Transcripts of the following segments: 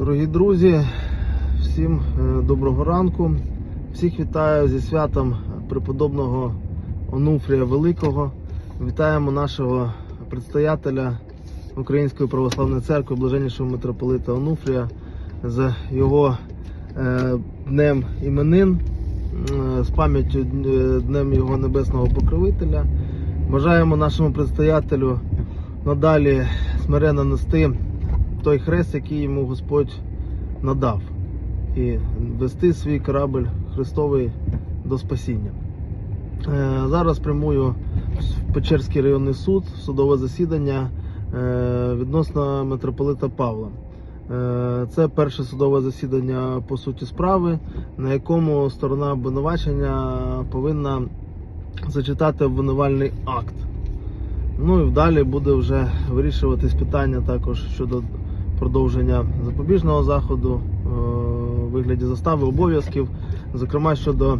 Дорогі друзі, всім е, доброго ранку. Всіх вітаю зі святом преподобного Онуфрія Великого. Вітаємо нашого предстоятеля Української православної церкви, блаженнішого митрополита Онуфрія з його е, днем іменин, е, з пам'яттю днем його небесного покровителя. Бажаємо нашому предстоятелю надалі смиренно нести той хрест, який йому Господь надав, і вести свій корабль Христовий до спасіння. Е, Зараз прямую в Печерський районний суд, судове засідання е, відносно митрополита Павла. Е, Це перше судове засідання по суті справи, на якому сторона обвинувачення повинна зачитати обвинувальний акт. Ну і далі буде вже вирішуватись питання також щодо продовження запобіжного заходу е, у вигляді застави обов'язків, зокрема щодо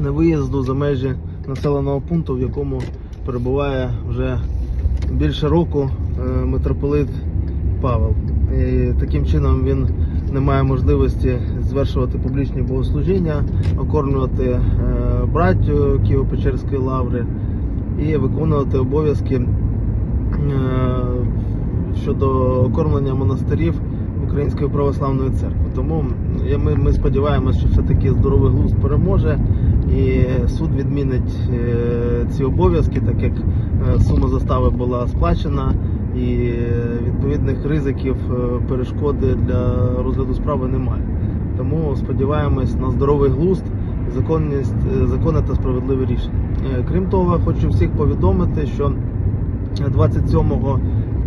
невиїзду за межі населеного пункту, в якому перебуває вже більше року е, митрополит Павел. І таким чином він не має можливості звершувати публічні богослужіння, окормлювати е, браттю Києво-Печерської лаври і виконувати обов'язки е, щодо окормлення монастирів Української православної церкви. Тому ми, ми сподіваємося, що все-таки здоровий глузд переможе і суд відмінить е, ці обов'язки, так як е, сума застави була сплачена і відповідних ризиків перешкоди для розгляду справи немає. Тому сподіваємось на здоровий глузд законність, е, законне та справедливе рішення. Е, Крім того, хочу всіх повідомити, що 27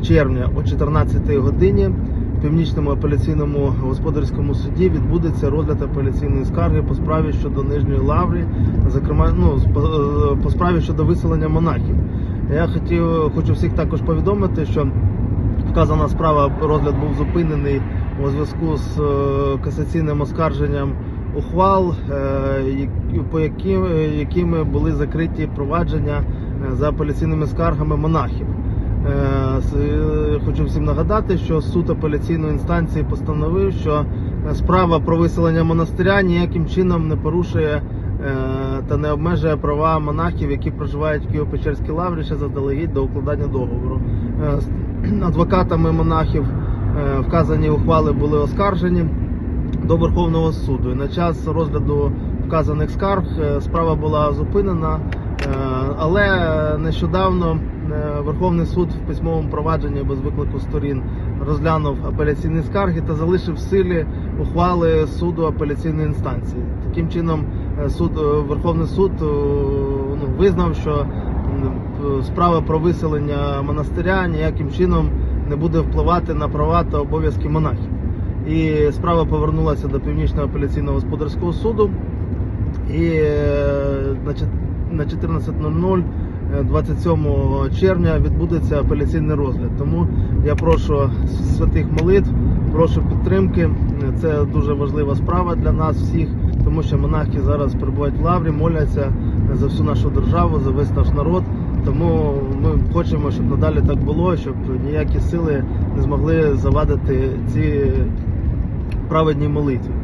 червня о 14 годині в Північному апеляційному господарському суді відбудеться розгляд апеляційної скарги по справі щодо Нижньої Лаври, зокрема, ну, по, е, справі щодо виселення монахів. Я хотів, хочу всіх також повідомити, що вказана справа розгляд був зупинений у зв'язку з касаційним оскарженням ухвал, е, по яким, якими були закриті провадження е, за апеляційними скаргами монахів. Е, е, Хочу всім нагадати, що суд апеляційної інстанції постановив, що е, справа про виселення монастиря ніяким чином не порушує е, та не обмежує права монахів, які проживають в Києво-Печерській лаврі ще заздалегідь до укладання договору. Е, Адвокатами монахів е, вказані ухвали були оскаржені до Верховного суду. І на час розгляду вказаних скарг е, справа була зупинена, е, але нещодавно е, Верховний суд в письмовому провадженні без виклику сторін розглянув апеляційні скарги та залишив в силі ухвали суду апеляційної інстанції. Таким чином, суд Верховний суд ну, визнав, що справа про виселення монастиря ніяким чином не буде впливати на права та обов'язки монахів. І справа повернулася до Північного апеляційного господарського суду. І е, на чет- на 14.00 е, 27 червня відбудеться апеляційний розгляд. Тому я прошу святих молитв, прошу підтримки. Це дуже важлива справа для нас всіх, тому що монахи зараз перебувають в лаврі, моляться за всю нашу державу, за весь наш народ. Тому ми хочемо, щоб надалі так було, щоб ніякі сили не змогли завадити ці праведній молитві.